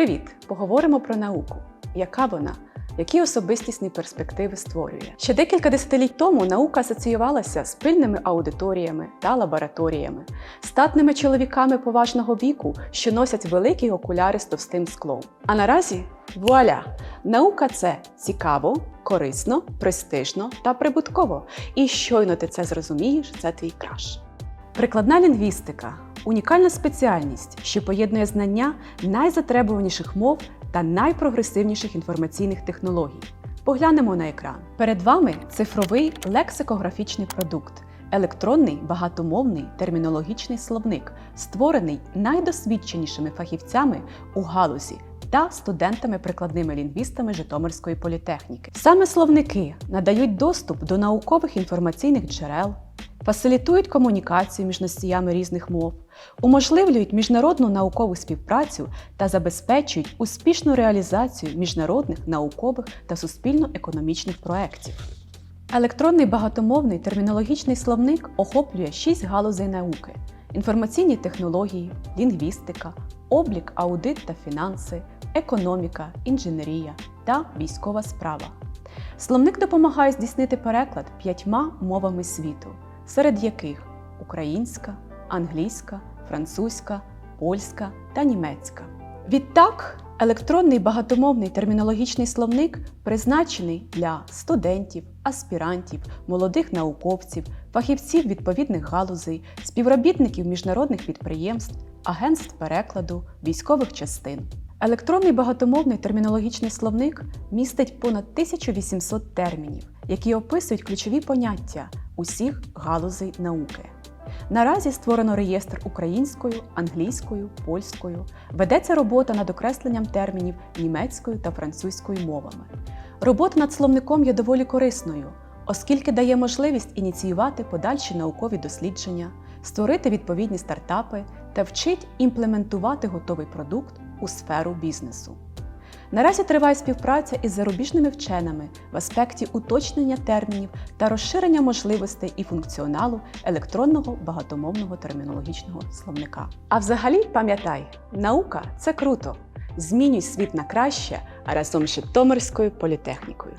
Привіт! Поговоримо про науку. Яка вона? Які особистісні перспективи створює? Ще декілька десятиліть тому наука асоціювалася з пильними аудиторіями та лабораторіями, статними чоловіками поважного віку, що носять великі окуляри з товстим склом. А наразі вуаля! Наука це цікаво, корисно, престижно та прибутково. І щойно ти це зрозумієш, це твій краш. Прикладна лінгвістика унікальна спеціальність, що поєднує знання найзатребуваніших мов та найпрогресивніших інформаційних технологій. Поглянемо на екран. Перед вами цифровий лексикографічний продукт, електронний багатомовний термінологічний словник, створений найдосвідченішими фахівцями у галузі та студентами-прикладними лінгвістами Житомирської політехніки. Саме словники надають доступ до наукових інформаційних джерел, фасилітують комунікацію між носіями різних мов, уможливлюють міжнародну наукову співпрацю та забезпечують успішну реалізацію міжнародних наукових та суспільно-економічних проєктів. Електронний багатомовний термінологічний словник охоплює шість галузей науки: інформаційні технології, лінгвістика, облік, аудит та фінанси, економіка, інженерія та військова справа. Словник допомагає здійснити переклад п'ятьма мовами світу, серед яких українська, англійська, французька, польська та німецька. Відтак, електронний багатомовний термінологічний словник призначений для студентів, аспірантів, молодих науковців, фахівців відповідних галузей, співробітників міжнародних підприємств, агентств перекладу, військових частин. Електронний багатомовний термінологічний словник містить понад 1800 термінів, які описують ключові поняття усіх галузей науки. Наразі створено реєстр українською, англійською, польською. Ведеться робота над окресленням термінів німецькою та французькою мовами. Робота над словником є доволі корисною, оскільки дає можливість ініціювати подальші наукові дослідження, створити відповідні стартапи та вчить імплементувати готовий продукт у сферу бізнесу. Наразі триває співпраця із зарубіжними вченими в аспекті уточнення термінів та розширення можливостей і функціоналу електронного багатомовного термінологічного словника. А взагалі пам'ятай, наука це круто. Змінюй світ на краще, а разом з Житомирською політехнікою.